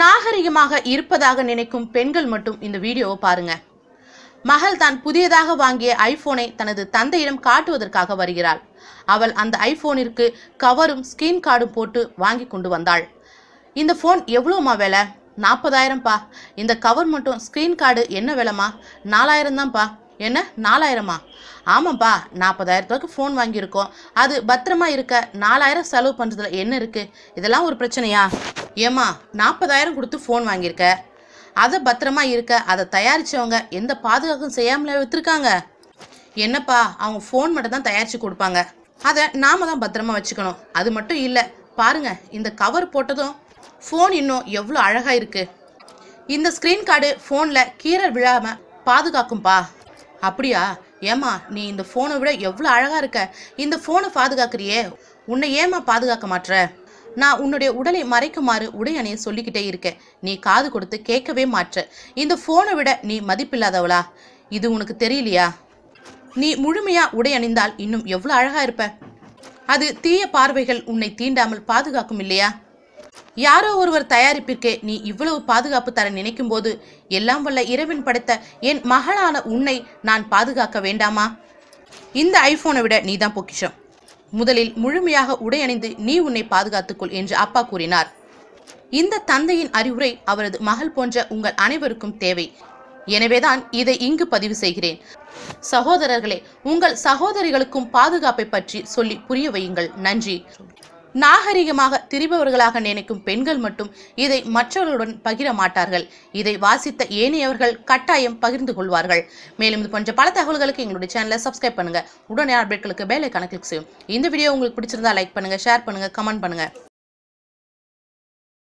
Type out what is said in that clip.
நாகரிகமாக இருப்பதாக நினைக்கும் பெண்கள் மட்டும் இந்த வீடியோவை பாருங்க. மகள் தான் புதியதாக வாங்கிய ஐபோனை தனது தந்தையிடம் காட்டுவதற்காக வருகிறாள். அவள் அந்த ஐபோனிற்கு கவரும் ஸ்கிரீன் கார்டும் போட்டு வாங்கி கொண்டு வந்தாள். இந்த ஃபோன் எவ்வளோமா விலை? நாற்பதாயிரம்ப்பா இந்த கவர் மட்டும் ஸ்க்ரீன் கார்டு என்ன விலைமா நாலாயிரம் தான்ப்பா என்ன? நாலாயிரமா? ஆமாப்பா நாற்பதாயிரத்துக்கு ஃபோன் வாங்கியிருக்கோம். அது பத்திரமா இருக்க? நாலாயிரம் செலவு பண்ணுறதுல என்ன இருக்குது இதெல்லாம் ஒரு பிரச்சனையா? ஏம்மா நாற்பதாயிரம் கொடுத்து ஃபோன் வாங்கியிருக்க? அதை பத்திரமா இருக்க அதை தயாரித்தவங்க எந்த பாதுகாப்பும் செய்யாமல் விற்றுருக்காங்க என்னப்பா அவங்க ஃபோன் மட்டும் தான் தயாரித்து கொடுப்பாங்க. அதை நாம தான் பத்திரமா வச்சுக்கணும். அது மட்டும் இல்லை பாருங்க இந்த கவர் போட்டதும் ஃபோன் இன்னும் எவ்வளோ அழகாக இருக்கு. இந்த ஸ்க்ரீன் கார்டு ஃபோனில் கீரல் விழாமல் பாதுகாக்கும்பா. அப்படியா? ஏம்மா நீ இந்த ஃபோனை விட எவ்வளோ அழகாக இருக்க. இந்த ஃபோனை பாதுகாக்கிறியே. உன்னை ஏம்மா பாதுகாக்க மாட்ற? நான் உன்னுடைய உடலை மறைக்குமாறு உடை அணிய சொல்லிக்கிட்டே இருக்கேன் நீ காது கொடுத்து கேட்கவே மாற்ற. இந்த ஃபோனை விட நீ மதிப்பில்லாதவளா? இது உனக்கு தெரியலையா? நீ முழுமையா உடை அணிந்தால் இன்னும் எவ்வளவு அழகா இருப்ப? அது தீய பார்வைகள் உன்னை தீண்டாமல் பாதுகாக்கும் இல்லையா? யாரோ ஒருவர் தயாரிப்பிற்கே நீ இவ்வளவு பாதுகாப்பு தர நினைக்கும் போது எல்லாம் வல்ல இரவின் படைத்த என் மகளான உன்னை நான் பாதுகாக்க வேண்டாமா? இந்த ஐபோனை விட நீதான் பொக்கிஷம். முதலில் முழுமையாக உடையணிந்து நீ உன்னை பாதுகாத்துக்கொள் என்று அப்பா கூறினார். இந்த தந்தையின் அறிவுரை அவரது மகள் போன்ற உங்கள் அனைவருக்கும் தேவை. எனவேதான் இதை இங்கு பதிவு செய்கிறேன். சகோதரர்களே உங்கள் சகோதரிகளுக்கும் பாதுகாப்பை பற்றி சொல்லி புரிய வையுங்கள். நன்றி. நாகரிகமாக திரிபவர்களாக நினைக்கும் பெண்கள் மட்டும் இதை மற்றவர்களுடன் பகிர மாட்டார்கள். இதை வாசித்த ஏனையவர்கள் கட்டாயம் பகிர்ந்து கொள்வார்கள். மேலும் இது போன்ற பல தகவல்களுக்கு எங்களுடைய சேனலை சப்ஸ்கிரைப் பண்ணுங்க. உடனே அப்டேட்களுக்கு பேலை கணக்கில் கிளிக் செய்யும் இந்த வீடியோ உங்களுக்கு பிடிச்சிருந்தா லைக் பண்ணுங்க ஷேர் பண்ணுங்க கமெண்ட் பண்ணுங்க.